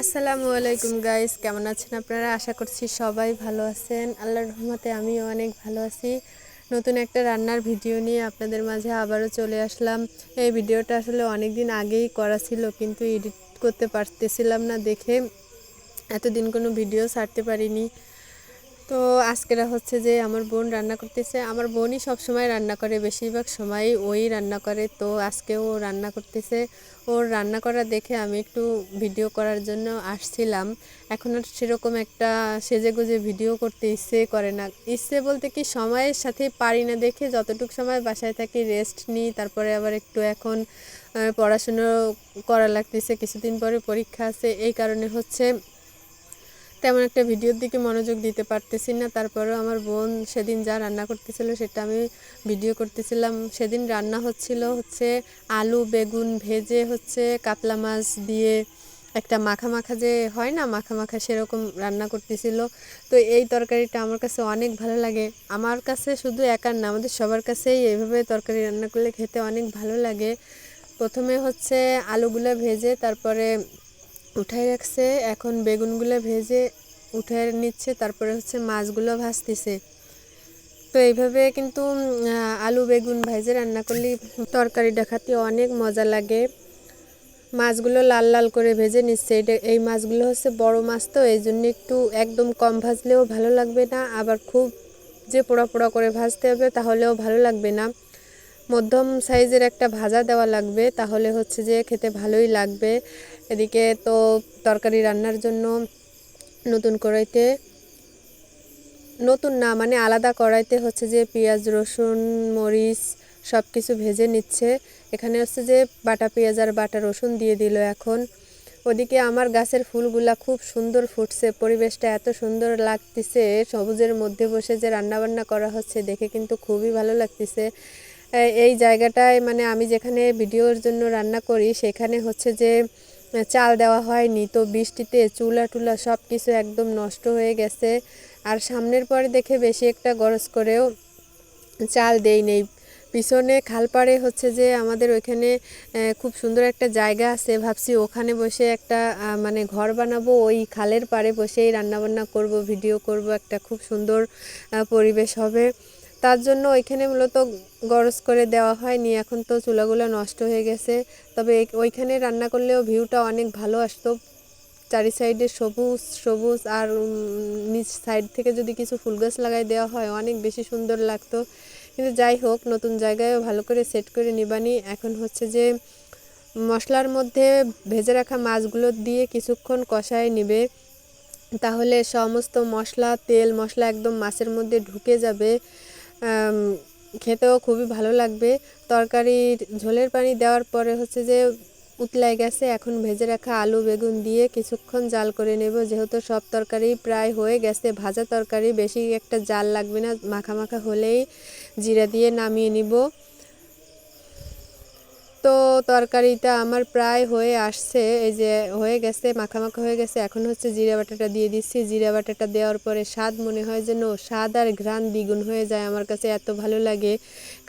আসসালামু আলাইকুম গাইস কেমন আছেন আপনারা? আশা করছি সবাই ভালো আছেন। আল্লাহর রহমতে আমিও অনেক ভালো আছি। নতুন একটা রান্নার ভিডিও নিয়ে আপনাদের মাঝে আবারও চলে আসলাম। এই ভিডিওটা আসলে অনেক দিন আগেই করা ছিল, কিন্তু এডিট করতে পারতেছিলাম না দেখে। এতদিন কোনো ভিডিও ছাড়তে পারিনি। তো আজকেরা হচ্ছে যে আমার বোন রান্না করতেছে। আমার বোনই সব সময় রান্না করে, বেশিরভাগ সময় ওই রান্না করে। তো আজকেও ও রান্না করতেছে। ওর রান্না করা দেখে আমি একটু ভিডিও করার জন্য আসছিলাম। এখন আর সেরকম একটা সেজে গুজে ভিডিও করতে ইচ্ছে করে না। ইচ্ছে বলতে কি সময়ের সাথে পারি না দেখে যতটুকু সময় বাসায় থাকি রেস্ট নিই, তারপরে আবার একটু এখন পড়াশুনো করা লাগতেছে, কিছুদিন পরে পরীক্ষা আছে। এই কারণে হচ্ছে তেমন একটা ভিডিওর দিকে মনোযোগ দিতে পারতেছি না। তারপরেও আমার বোন সেদিন যা রান্না করতেছিল সেটা আমি ভিডিও করতেছিলাম। সেদিন রান্না হচ্ছিল হচ্ছে আলু, বেগুন ভেজে হচ্ছে কাতলা মাছ দিয়ে একটা মাখা মাখা যে হয় না, মাখা মাখা সেরকম রান্না করতেছিল। তো এই তরকারিটা আমার কাছে অনেক ভালো লাগে। আমার কাছে শুধু একার না, আমাদের সবার কাছেই এইভাবে তরকারি রান্না করলে খেতে অনেক ভালো লাগে। প্রথমে হচ্ছে আলুগুলো ভেজে, তারপরে উঠাই রাখছে, এখন বেগুনগুলো ভেজে উঠে নিচ্ছে, তারপরে হচ্ছে মাছগুলো ভাজতেছে। তো এইভাবে কিন্তু আলু, বেগুন ভাজে রান্না করলে তরকারিটা খাতে অনেক মজা লাগে। মাছগুলো লাল লাল করে ভেজে নিচ্ছে। এটা, এই মাছগুলো হচ্ছে বড় মাছ তো, এই জন্য একটু একদম কম ভাজলেও ভালো লাগবে না। আবার খুব যে পোড়া পোড়া করে ভাজতে হবে, তাহলেও ভালো লাগবে না। মধ্যম সাইজের একটা ভাজা দেওয়া লাগবে, তাহলে হচ্ছে যে খেতে ভালোই লাগবে। এদিকে তো তরকারি রান্নার জন্য নতুন কড়াইতে, নতুন না মানে আলাদা কড়াইতে হচ্ছে যে পেঁয়াজ, রসুন, মরিচ সব কিছু ভেজে নিচ্ছে। এখানে হচ্ছে যে বাটা পেঁয়াজ আর বাটা রসুন দিয়ে দিল এখন। ওদিকে আমার গাছের ফুলগুলা খুব সুন্দর ফুটছে, পরিবেশটা এত সুন্দর লাগতেছে। সবুজের মধ্যে বসে যে রান্নাবান্না করা হচ্ছে, দেখে কিন্তু খুবই ভালো লাগতেছে। এই- জায়গাটায় মানে আমি যেখানে ভিডিওর জন্য রান্না করি, সেখানে হচ্ছে যে চাল দেওয়া হয়নি। তো বৃষ্টিতে চুলা টুলা সব কিছু একদম নষ্ট হয়ে গেছে। আর সামনের পরে দেখে বেশি একটা গরজ করেও চাল দেই নেই। পিছনে খালপাড়ে হচ্ছে যে, আমাদের ওইখানে খুব সুন্দর একটা জায়গা আছে। ভাবছি ওখানে বসে একটা মানে ঘর বানাবো। ওই খালের পাড়ে বসেই রান্নাবান্না করব, ভিডিও করব। একটা খুব সুন্দর পরিবেশ হবে। তার জন্য ওইখানে মূলত গরজ করে দেওয়া হয়। হয়নি এখন তো চুলাগুলো নষ্ট হয়ে গেছে। তবে ওইখানে রান্না করলেও ভিউটা অনেক ভালো আসতো। চারি সাইডে সবুজ সবুজ আর নিচ সাইড থেকে যদি কিছু ফুল গাছ লাগাই দেওয়া হয়, অনেক বেশি সুন্দর লাগতো। কিন্তু যাই হোক, নতুন জায়গায়ও ভালো করে সেট করে নিবানি। এখন হচ্ছে যে মশলার মধ্যে ভেজে রাখা মাছগুলো দিয়ে কিছুক্ষণ কষায় নিবে। তাহলে সমস্ত মশলা, তেল, মশলা একদম মাছের মধ্যে ঢুকে যাবে। খেতেও খুবই ভালো লাগবে। তরকারির ঝোলের পানি দেওয়ার পরে হচ্ছে যে উতলাই গেছে। এখন ভেজে রাখা আলু, বেগুন দিয়ে কিছুক্ষণ জাল করে নেব। যেহেতু সব তরকারি প্রায় হয়ে গেছে, ভাজা তরকারি, বেশি একটা জাল লাগবে না। মাখা মাখা হলেই জিরা দিয়ে নামিয়ে নিব। তো তরকারিটা আমার প্রায় হয়ে আসছে। এই যে হয়ে গেছে মাখা মাখা হয়ে গেছে। এখন হচ্ছে জিরা বাটাটা দিয়ে দিচ্ছি। জিরা বাটাটা দেওয়ার পরে স্বাদ মনে হয় যেন স্বাদ আর ঘ্রাণ দ্বিগুণ হয়ে যায়। আমার কাছে এত ভালো লাগে।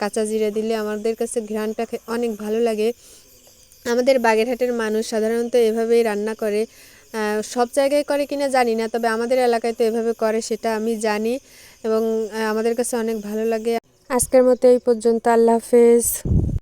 কাঁচা জিরা দিলে আমাদের কাছে ঘ্রাণটা অনেক ভালো লাগে। আমাদের বাগেরহাটের মানুষ সাধারণত এভাবেই রান্না করে। সব জায়গায় করে কিনা জানি না, তবে আমাদের এলাকায় তো এভাবে করে, সেটা আমি জানি। এবং আমাদের কাছে অনেক ভালো লাগে। আজকের মতো এই পর্যন্ত। আল্লাহ হাফেজ।